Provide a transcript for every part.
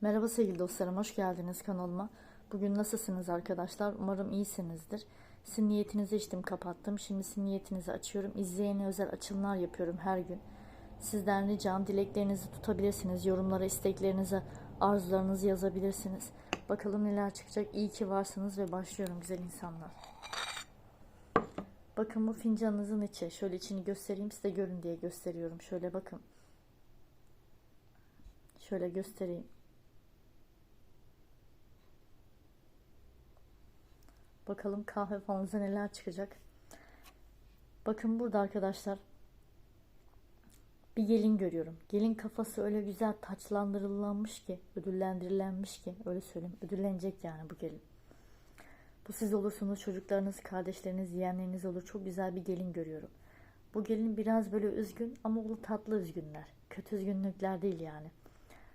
Merhaba sevgili dostlarım, hoş geldiniz kanalıma. Bugün nasılsınız arkadaşlar? Umarım iyisinizdir. Sizin niyetinizi içtim, kapattım. Şimdi sizin niyetinizi açıyorum. İzleyene özel açımlar yapıyorum her gün. Sizden ricam dileklerinizi tutabilirsiniz. Yorumlara isteklerinizi, arzularınızı yazabilirsiniz. Bakalım neler çıkacak. İyi ki varsınız ve başlıyorum güzel insanlar. Bakın bu fincanınızın içi. Şöyle içini göstereyim size görün diye gösteriyorum. Şöyle bakın. Şöyle göstereyim. Bakalım kahve falınıza neler çıkacak. Bakın burada arkadaşlar bir gelin görüyorum. Gelin kafası öyle güzel taçlandırılmış ki, ödüllendirilenmiş ki, öyle söyleyeyim. Ödüllenecek yani bu gelin. Bu siz olursunuz, çocuklarınız, kardeşleriniz, yeğenleriniz olur. Çok güzel bir gelin görüyorum. Bu gelin biraz böyle üzgün ama o tatlı üzgünler. Kötü üzgünlükler değil yani.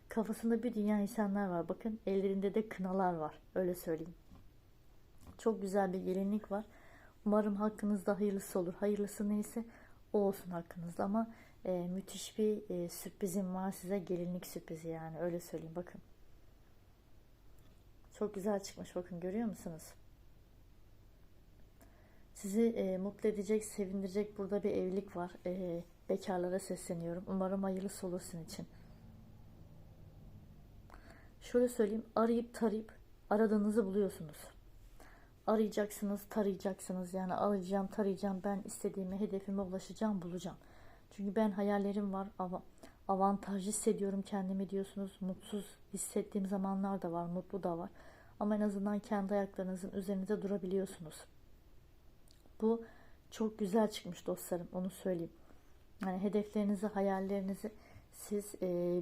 Kafasında bir dünya insanlar var. Bakın ellerinde de kınalar var. Öyle söyleyeyim. Çok güzel bir gelinlik var. Umarım hakkınızda hayırlısı olur. Hayırlısı neyse o olsun hakkınızda ama e, müthiş bir e, sürprizim var size. Gelinlik sürprizi yani öyle söyleyeyim bakın. Çok güzel çıkmış bakın görüyor musunuz? Sizi e, mutlu edecek, sevindirecek burada bir evlilik var. E, bekarlara sesleniyorum. Umarım hayırlısı olur sizin için. Şöyle söyleyeyim. Arayıp tarayıp aradığınızı buluyorsunuz arayacaksınız, tarayacaksınız. Yani arayacağım, tarayacağım. Ben istediğime, hedefime ulaşacağım, bulacağım. Çünkü ben hayallerim var. Av avantaj hissediyorum kendimi diyorsunuz. Mutsuz hissettiğim zamanlar da var, mutlu da var. Ama en azından kendi ayaklarınızın üzerinde durabiliyorsunuz. Bu çok güzel çıkmış dostlarım, onu söyleyeyim. Yani hedeflerinizi, hayallerinizi siz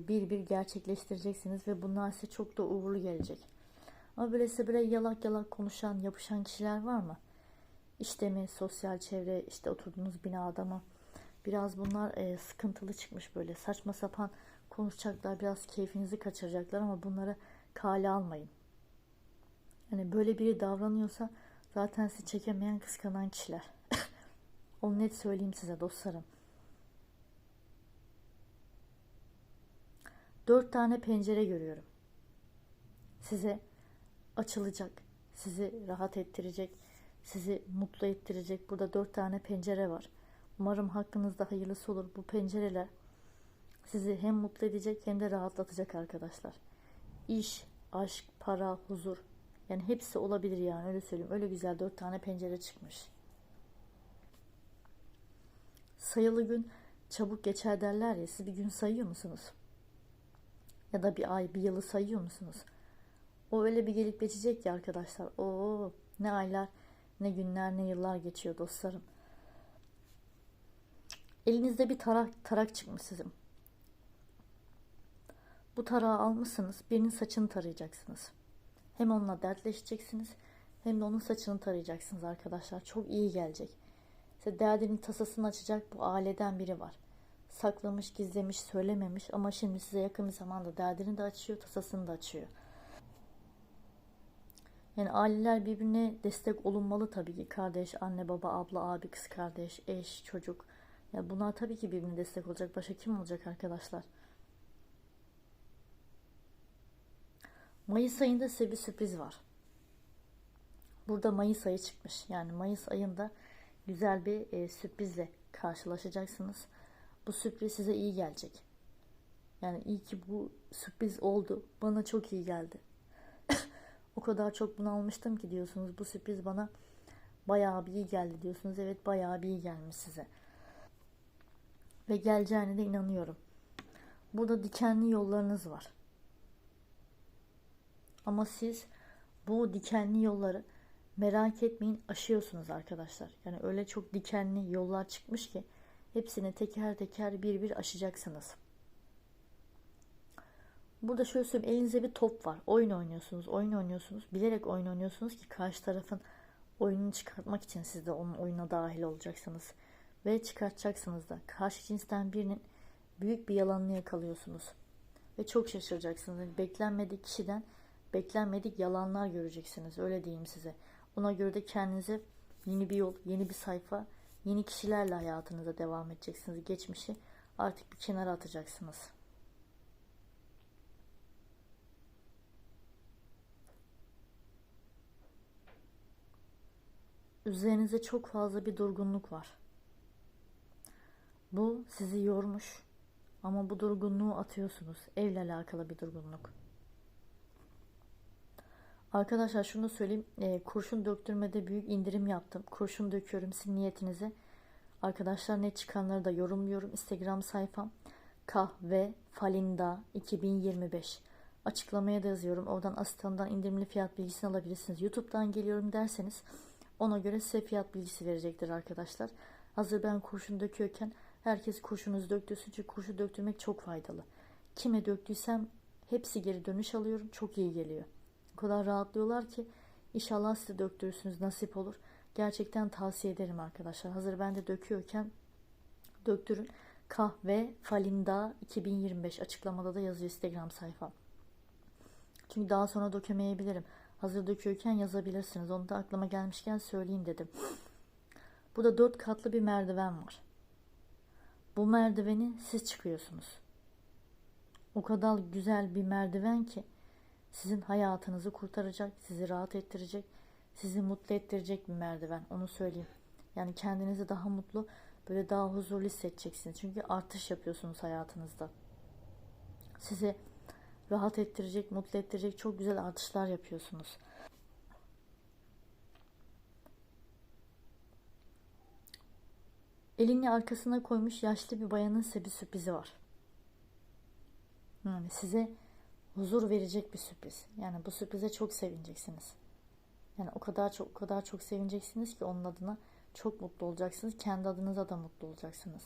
bir bir gerçekleştireceksiniz ve bunlar size çok da uğurlu gelecek. Ama böylesi böyle yalak yalak konuşan, yapışan kişiler var mı? İşte mi, sosyal çevre, işte oturduğunuz binada mı? Biraz bunlar e, sıkıntılı çıkmış böyle. Saçma sapan konuşacaklar, biraz keyfinizi kaçıracaklar ama bunları kale almayın. Yani böyle biri davranıyorsa zaten sizi çekemeyen, kıskanan kişiler. Onu net söyleyeyim size dostlarım. Dört tane pencere görüyorum. Size açılacak. Sizi rahat ettirecek, sizi mutlu ettirecek. Burada dört tane pencere var. Umarım hakkınızda hayırlısı olur. Bu pencereler sizi hem mutlu edecek hem de rahatlatacak arkadaşlar. İş, aşk, para, huzur. Yani hepsi olabilir yani öyle söyleyeyim. Öyle güzel dört tane pencere çıkmış. Sayılı gün çabuk geçer derler ya. Siz bir gün sayıyor musunuz? Ya da bir ay, bir yılı sayıyor musunuz? O öyle bir gelip geçecek ki arkadaşlar. Oo ne aylar, ne günler, ne yıllar geçiyor dostlarım. Elinizde bir tarak, tarak çıkmış sizin. Bu tarağı almışsınız. Birinin saçını tarayacaksınız. Hem onunla dertleşeceksiniz hem de onun saçını tarayacaksınız arkadaşlar. Çok iyi gelecek. Size derdinin tasasını açacak bu aileden biri var. Saklamış, gizlemiş, söylememiş ama şimdi size yakın bir zamanda derdini de açıyor, tasasını da açıyor. Yani aileler birbirine destek olunmalı tabii ki. Kardeş, anne, baba, abla, abi, kız kardeş, eş, çocuk. Ya bunlar tabii ki birbirine destek olacak. Başka kim olacak arkadaşlar? Mayıs ayında size bir sürpriz var. Burada Mayıs ayı çıkmış. Yani Mayıs ayında güzel bir e, sürprizle karşılaşacaksınız. Bu sürpriz size iyi gelecek. Yani iyi ki bu sürpriz oldu. Bana çok iyi geldi. O kadar çok bunalmıştım ki diyorsunuz bu sürpriz bana bayağı bir iyi geldi diyorsunuz. Evet bayağı bir iyi gelmiş size. Ve geleceğine de inanıyorum. Burada dikenli yollarınız var. Ama siz bu dikenli yolları merak etmeyin aşıyorsunuz arkadaşlar. Yani öyle çok dikenli yollar çıkmış ki hepsini teker teker bir bir aşacaksınız. Burada şöyle söyleyeyim elinizde bir top var. Oyun oynuyorsunuz, oyun oynuyorsunuz. Bilerek oyun oynuyorsunuz ki karşı tarafın oyununu çıkartmak için siz de onun oyuna dahil olacaksınız. Ve çıkartacaksınız da. Karşı cinsten birinin büyük bir yalanını yakalıyorsunuz. Ve çok şaşıracaksınız. Beklenmedik kişiden beklenmedik yalanlar göreceksiniz. Öyle diyeyim size. Ona göre de kendinize yeni bir yol, yeni bir sayfa, yeni kişilerle hayatınıza devam edeceksiniz. Geçmişi artık bir kenara atacaksınız. Üzerinizde çok fazla bir durgunluk var. Bu sizi yormuş ama bu durgunluğu atıyorsunuz. Evle alakalı bir durgunluk. Arkadaşlar şunu söyleyeyim. E, kurşun döktürmede büyük indirim yaptım. Kurşun döküyorum sizin niyetinize. Arkadaşlar ne çıkanları da yorumluyorum. Instagram sayfam kahve falinda 2025 açıklamaya da yazıyorum. Oradan asistandan indirimli fiyat bilgisini alabilirsiniz. YouTube'dan geliyorum derseniz ona göre size fiyat bilgisi verecektir arkadaşlar. Hazır ben kurşun döküyorken herkes kurşunuzu döktürsün. Çünkü kurşun döktürmek çok faydalı. Kime döktüysem hepsi geri dönüş alıyorum. Çok iyi geliyor. O kadar rahatlıyorlar ki inşallah size döktürürsünüz nasip olur. Gerçekten tavsiye ederim arkadaşlar. Hazır ben de döküyorken döktürün. Kahve Falinda 2025 açıklamada da yazıyor Instagram sayfam. Çünkü daha sonra dökemeyebilirim. Hazır döküyorken yazabilirsiniz. Onu da aklıma gelmişken söyleyeyim dedim. Burada dört katlı bir merdiven var. Bu merdiveni siz çıkıyorsunuz. O kadar güzel bir merdiven ki sizin hayatınızı kurtaracak, sizi rahat ettirecek, sizi mutlu ettirecek bir merdiven. Onu söyleyeyim. Yani kendinizi daha mutlu, böyle daha huzurlu hissedeceksiniz. Çünkü artış yapıyorsunuz hayatınızda. Sizi rahat ettirecek, mutlu ettirecek çok güzel artışlar yapıyorsunuz. Elini arkasına koymuş yaşlı bir bayanın size bir sürprizi var. Yani size huzur verecek bir sürpriz. Yani bu sürprize çok sevineceksiniz. Yani o kadar çok o kadar çok sevineceksiniz ki onun adına çok mutlu olacaksınız. Kendi adınıza da mutlu olacaksınız.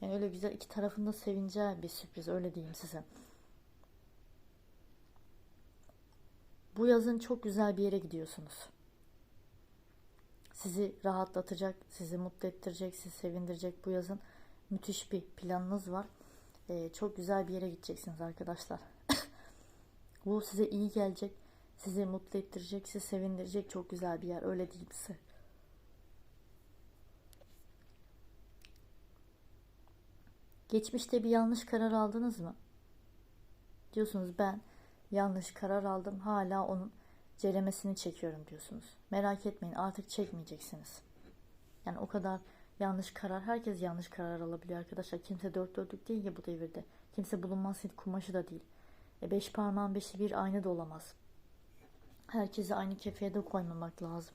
Yani öyle güzel iki tarafında sevineceği bir sürpriz öyle diyeyim size. Bu yazın çok güzel bir yere gidiyorsunuz. Sizi rahatlatacak, sizi mutlu ettirecek, sizi sevindirecek bu yazın müthiş bir planınız var. Ee, çok güzel bir yere gideceksiniz arkadaşlar. bu size iyi gelecek, sizi mutlu ettirecek, sizi sevindirecek çok güzel bir yer. Öyle diyeyim size. Geçmişte bir yanlış karar aldınız mı? Diyorsunuz ben yanlış karar aldım. Hala onun ceremesini çekiyorum diyorsunuz. Merak etmeyin artık çekmeyeceksiniz. Yani o kadar yanlış karar. Herkes yanlış karar alabiliyor arkadaşlar. Kimse dört dörtlük değil ya bu devirde. Kimse bulunmaz kumaşı da değil. E beş parmağın beşi bir aynı da olamaz. Herkesi aynı kefeye de koymamak lazım.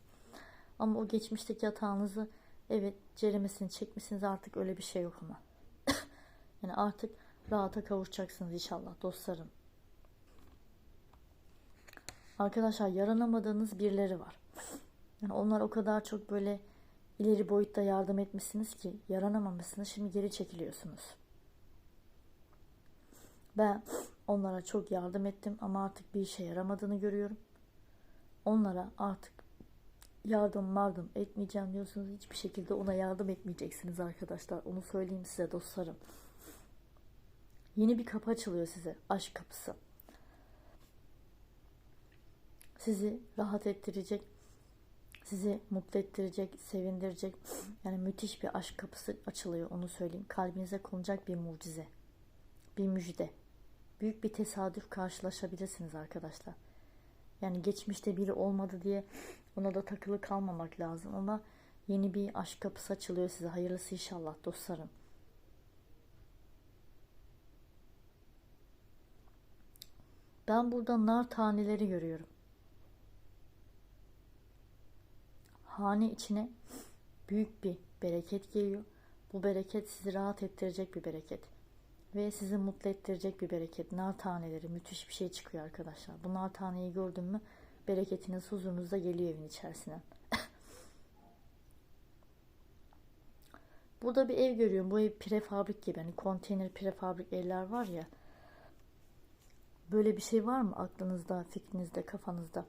Ama o geçmişteki hatanızı evet ceremesini çekmişsiniz artık öyle bir şey yok ama. yani artık rahata kavuşacaksınız inşallah dostlarım. Arkadaşlar yaranamadığınız birileri var. Yani onlar o kadar çok böyle ileri boyutta yardım etmişsiniz ki yaranamamışsınız. Şimdi geri çekiliyorsunuz. Ben onlara çok yardım ettim ama artık bir işe yaramadığını görüyorum. Onlara artık yardım mardım etmeyeceğim diyorsunuz. Hiçbir şekilde ona yardım etmeyeceksiniz arkadaşlar. Onu söyleyeyim size dostlarım. Yeni bir kapı açılıyor size. Aşk kapısı sizi rahat ettirecek, sizi mutlu ettirecek, sevindirecek. Yani müthiş bir aşk kapısı açılıyor onu söyleyeyim. Kalbinize konacak bir mucize, bir müjde. Büyük bir tesadüf karşılaşabilirsiniz arkadaşlar. Yani geçmişte biri olmadı diye ona da takılı kalmamak lazım ama yeni bir aşk kapısı açılıyor size. Hayırlısı inşallah dostlarım. Ben burada nar taneleri görüyorum. Hane içine büyük bir bereket geliyor. Bu bereket sizi rahat ettirecek bir bereket. Ve sizi mutlu ettirecek bir bereket. Nar taneleri müthiş bir şey çıkıyor arkadaşlar. Bu nar taneyi gördün mü bereketiniz huzurunuzda geliyor evin içerisine. Burada bir ev görüyorum. Bu ev prefabrik gibi. Hani konteyner prefabrik evler var ya. Böyle bir şey var mı aklınızda, fikrinizde, kafanızda?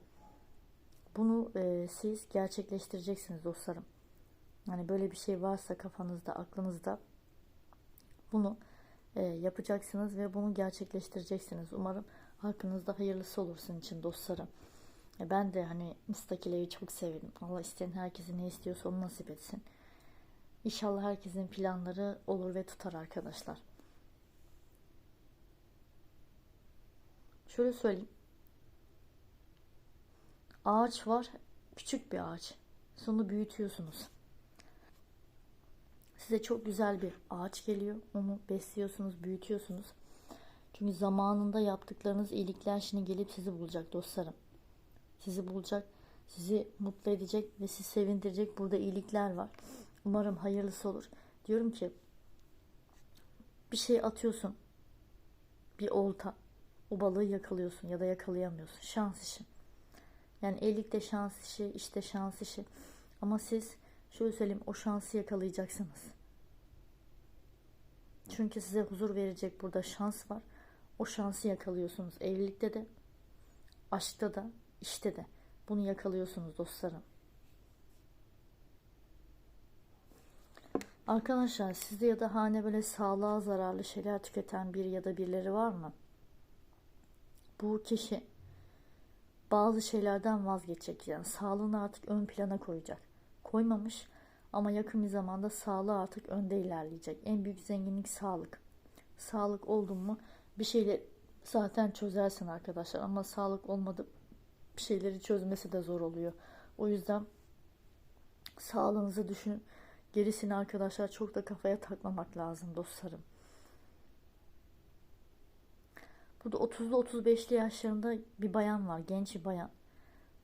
Bunu e, siz gerçekleştireceksiniz dostlarım. Hani böyle bir şey varsa kafanızda, aklınızda bunu e, yapacaksınız ve bunu gerçekleştireceksiniz. Umarım hakkınızda hayırlısı olursun için dostlarım. E, ben de hani müstakil evi çok severim. Allah isteyen herkesin ne istiyorsa onu nasip etsin. İnşallah herkesin planları olur ve tutar arkadaşlar. Şöyle söyleyeyim ağaç var. Küçük bir ağaç. Sonra büyütüyorsunuz. Size çok güzel bir ağaç geliyor. Onu besliyorsunuz, büyütüyorsunuz. Çünkü zamanında yaptıklarınız iyilikler şimdi gelip sizi bulacak dostlarım. Sizi bulacak, sizi mutlu edecek ve sizi sevindirecek burada iyilikler var. Umarım hayırlısı olur. Diyorum ki bir şey atıyorsun. Bir olta. O balığı yakalıyorsun ya da yakalayamıyorsun. Şans işi. Yani evlilikte şans işi, işte şans işi. Ama siz şöyle söyleyeyim o şansı yakalayacaksınız. Çünkü size huzur verecek burada şans var. O şansı yakalıyorsunuz. Evlilikte de, aşkta da, işte de. Bunu yakalıyorsunuz dostlarım. Arkadaşlar sizde ya da hane böyle sağlığa zararlı şeyler tüketen bir ya da birileri var mı? Bu kişi bazı şeylerden vazgeçecek. Yani sağlığını artık ön plana koyacak. Koymamış ama yakın bir zamanda sağlığı artık önde ilerleyecek. En büyük zenginlik sağlık. Sağlık oldun mu bir şeyleri zaten çözersin arkadaşlar ama sağlık olmadı bir şeyleri çözmesi de zor oluyor. O yüzden sağlığınızı düşünün. Gerisini arkadaşlar çok da kafaya takmamak lazım dostlarım. Burada 30'lu 35'li yaşlarında bir bayan var. Genç bir bayan.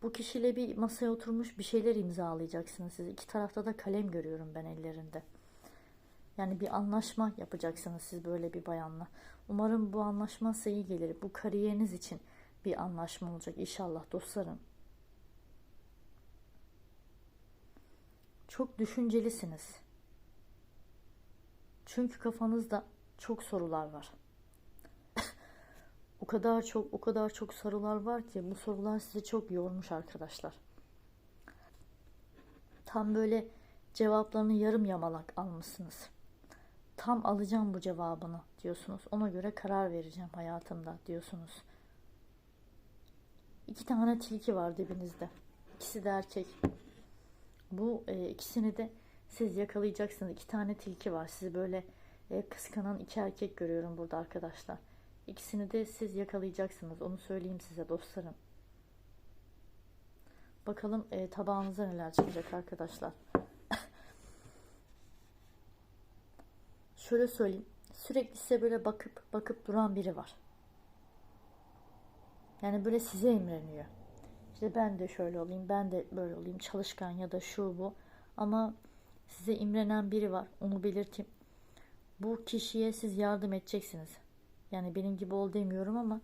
Bu kişiyle bir masaya oturmuş bir şeyler imzalayacaksınız siz. İki tarafta da kalem görüyorum ben ellerinde. Yani bir anlaşma yapacaksınız siz böyle bir bayanla. Umarım bu anlaşma size iyi gelir. Bu kariyeriniz için bir anlaşma olacak inşallah dostlarım. Çok düşüncelisiniz. Çünkü kafanızda çok sorular var. Kadar çok o kadar çok sorular var ki bu sorular sizi çok yormuş arkadaşlar. Tam böyle cevaplarını yarım yamalak almışsınız. Tam alacağım bu cevabını diyorsunuz. Ona göre karar vereceğim hayatımda diyorsunuz. İki tane tilki var dibinizde. İkisi de erkek. Bu e, ikisini de siz yakalayacaksınız. İki tane tilki var. Sizi böyle e, kıskanan iki erkek görüyorum burada arkadaşlar. İkisini de siz yakalayacaksınız. Onu söyleyeyim size dostlarım. Bakalım e, tabağınıza neler çıkacak arkadaşlar. Şöyle söyleyeyim. Sürekli size böyle bakıp bakıp duran biri var. Yani böyle size imreniyor. İşte ben de şöyle olayım, ben de böyle olayım, çalışkan ya da şu bu. Ama size imrenen biri var, onu belirteyim. Bu kişiye siz yardım edeceksiniz. Yani benim gibi ol demiyorum ama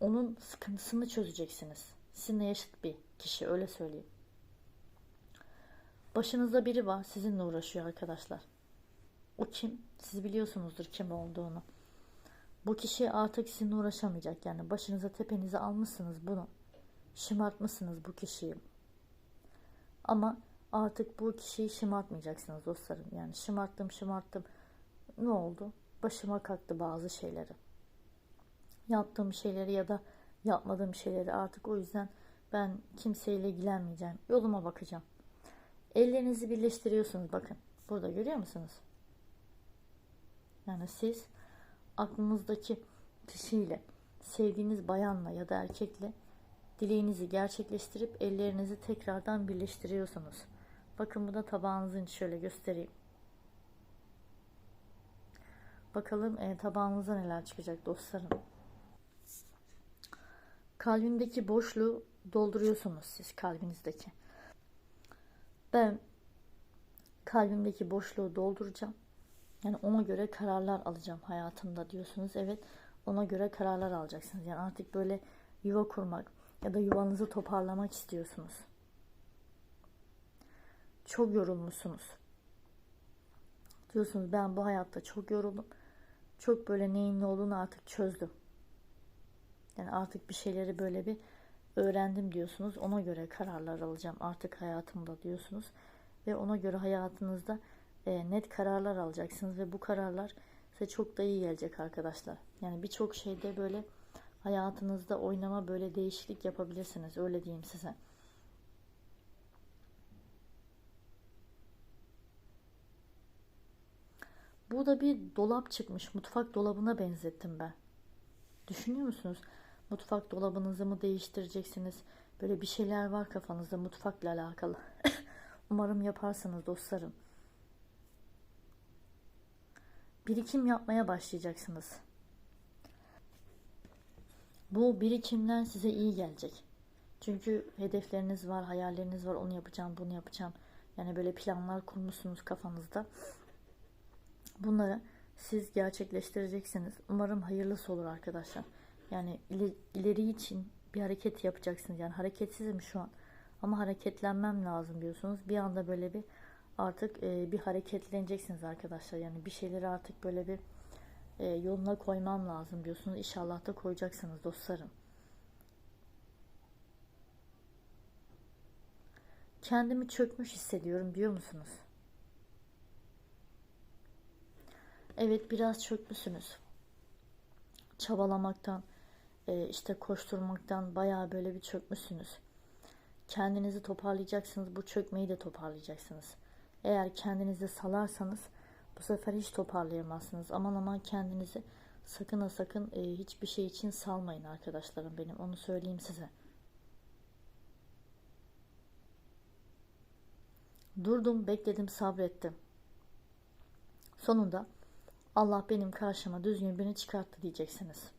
onun sıkıntısını çözeceksiniz. Sizinle yaşıt bir kişi, öyle söyleyeyim. Başınızda biri var, sizinle uğraşıyor arkadaşlar. O kim? Siz biliyorsunuzdur kim olduğunu. Bu kişi artık sizinle uğraşamayacak. Yani başınıza tepenize almışsınız bunu. Şımartmışsınız bu kişiyi. Ama artık bu kişiyi şımartmayacaksınız dostlarım. Yani şımarttım şımarttım. Ne oldu? Başıma kalktı bazı şeyleri. Yaptığım şeyleri ya da yapmadığım şeyleri artık o yüzden ben kimseyle ilgilenmeyeceğim. Yoluma bakacağım. Ellerinizi birleştiriyorsunuz bakın. Burada görüyor musunuz? Yani siz aklınızdaki kişiyle, sevdiğiniz bayanla ya da erkekle dileğinizi gerçekleştirip ellerinizi tekrardan birleştiriyorsunuz. Bakın bu da tabağınızın şöyle göstereyim. Bakalım e, tabağınıza neler çıkacak dostlarım. Kalbimdeki boşluğu dolduruyorsunuz siz kalbinizdeki. Ben kalbimdeki boşluğu dolduracağım. Yani ona göre kararlar alacağım hayatımda diyorsunuz. Evet ona göre kararlar alacaksınız. Yani artık böyle yuva kurmak ya da yuvanızı toparlamak istiyorsunuz. Çok yorulmuşsunuz. Diyorsunuz ben bu hayatta çok yoruldum. Çok böyle neyin ne olduğunu artık çözdüm. Yani artık bir şeyleri böyle bir öğrendim diyorsunuz. Ona göre kararlar alacağım artık hayatımda diyorsunuz. Ve ona göre hayatınızda e, net kararlar alacaksınız ve bu kararlar size çok da iyi gelecek arkadaşlar. Yani birçok şeyde böyle hayatınızda oynama böyle değişiklik yapabilirsiniz. Öyle diyeyim size. Burada bir dolap çıkmış. Mutfak dolabına benzettim ben. Düşünüyor musunuz? Mutfak dolabınızı mı değiştireceksiniz? Böyle bir şeyler var kafanızda mutfakla alakalı. Umarım yaparsınız dostlarım. Birikim yapmaya başlayacaksınız. Bu birikimden size iyi gelecek. Çünkü hedefleriniz var, hayalleriniz var. Onu yapacağım, bunu yapacağım. Yani böyle planlar kurmuşsunuz kafanızda. Bunları siz gerçekleştireceksiniz. Umarım hayırlısı olur arkadaşlar. Yani ileri, için bir hareket yapacaksınız. Yani hareketsizim şu an. Ama hareketlenmem lazım diyorsunuz. Bir anda böyle bir artık e, bir hareketleneceksiniz arkadaşlar. Yani bir şeyleri artık böyle bir e, yoluna koymam lazım diyorsunuz. İnşallah da koyacaksınız dostlarım. Kendimi çökmüş hissediyorum biliyor musunuz? Evet biraz çökmüşsünüz. Çabalamaktan, e, işte koşturmaktan bayağı böyle bir çökmüşsünüz. Kendinizi toparlayacaksınız. Bu çökmeyi de toparlayacaksınız. Eğer kendinizi salarsanız bu sefer hiç toparlayamazsınız. Aman aman kendinizi sakın ha sakın e, hiçbir şey için salmayın arkadaşlarım benim. Onu söyleyeyim size. Durdum, bekledim, sabrettim. Sonunda Allah benim karşıma düzgün birini çıkarttı diyeceksiniz.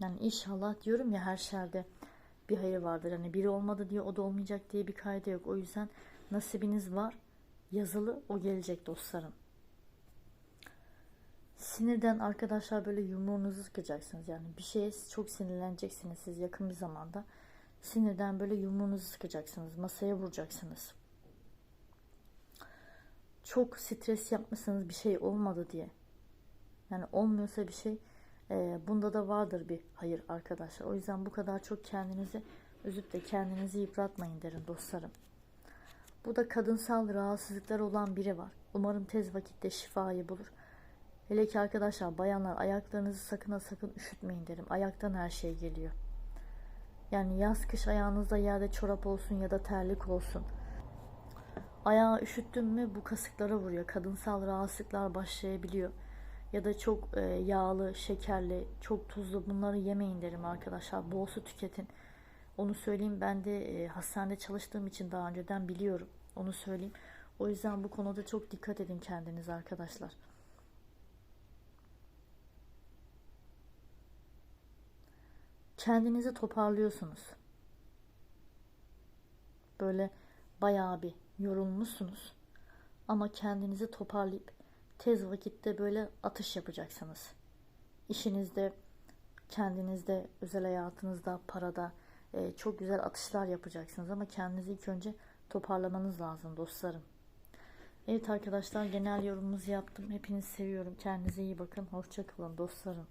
Yani inşallah diyorum ya her şerde bir hayır vardır. Hani biri olmadı diye o da olmayacak diye bir kayda yok. O yüzden nasibiniz var. Yazılı o gelecek dostlarım. Sinirden arkadaşlar böyle yumruğunuzu sıkacaksınız. Yani bir şeye çok sinirleneceksiniz siz yakın bir zamanda. Sinirden böyle yumruğunuzu sıkacaksınız. Masaya vuracaksınız. Çok stres yapmışsınız bir şey olmadı diye. Yani olmuyorsa bir şey e, bunda da vardır bir hayır arkadaşlar. O yüzden bu kadar çok kendinizi üzüp de kendinizi yıpratmayın derim dostlarım. Bu da kadınsal rahatsızlıklar olan biri var. Umarım tez vakitte şifayı bulur. Hele ki arkadaşlar bayanlar ayaklarınızı sakın ha sakın üşütmeyin derim. Ayaktan her şey geliyor. Yani yaz kış ayağınızda yerde çorap olsun ya da terlik olsun. Ayağı üşüttün mü bu kasıklara vuruyor. Kadınsal rahatsızlıklar başlayabiliyor. Ya da çok e, yağlı, şekerli, çok tuzlu bunları yemeyin derim arkadaşlar. Bol su tüketin. Onu söyleyeyim ben de e, hastanede çalıştığım için daha önceden biliyorum. Onu söyleyeyim. O yüzden bu konuda çok dikkat edin kendiniz arkadaşlar. Kendinizi toparlıyorsunuz. Böyle bayağı bir yorulmuşsunuz. Ama kendinizi toparlayıp tez vakitte böyle atış yapacaksınız. İşinizde, kendinizde, özel hayatınızda, parada e, çok güzel atışlar yapacaksınız. Ama kendinizi ilk önce toparlamanız lazım dostlarım. Evet arkadaşlar genel yorumumuzu yaptım. Hepinizi seviyorum. Kendinize iyi bakın. Hoşçakalın dostlarım.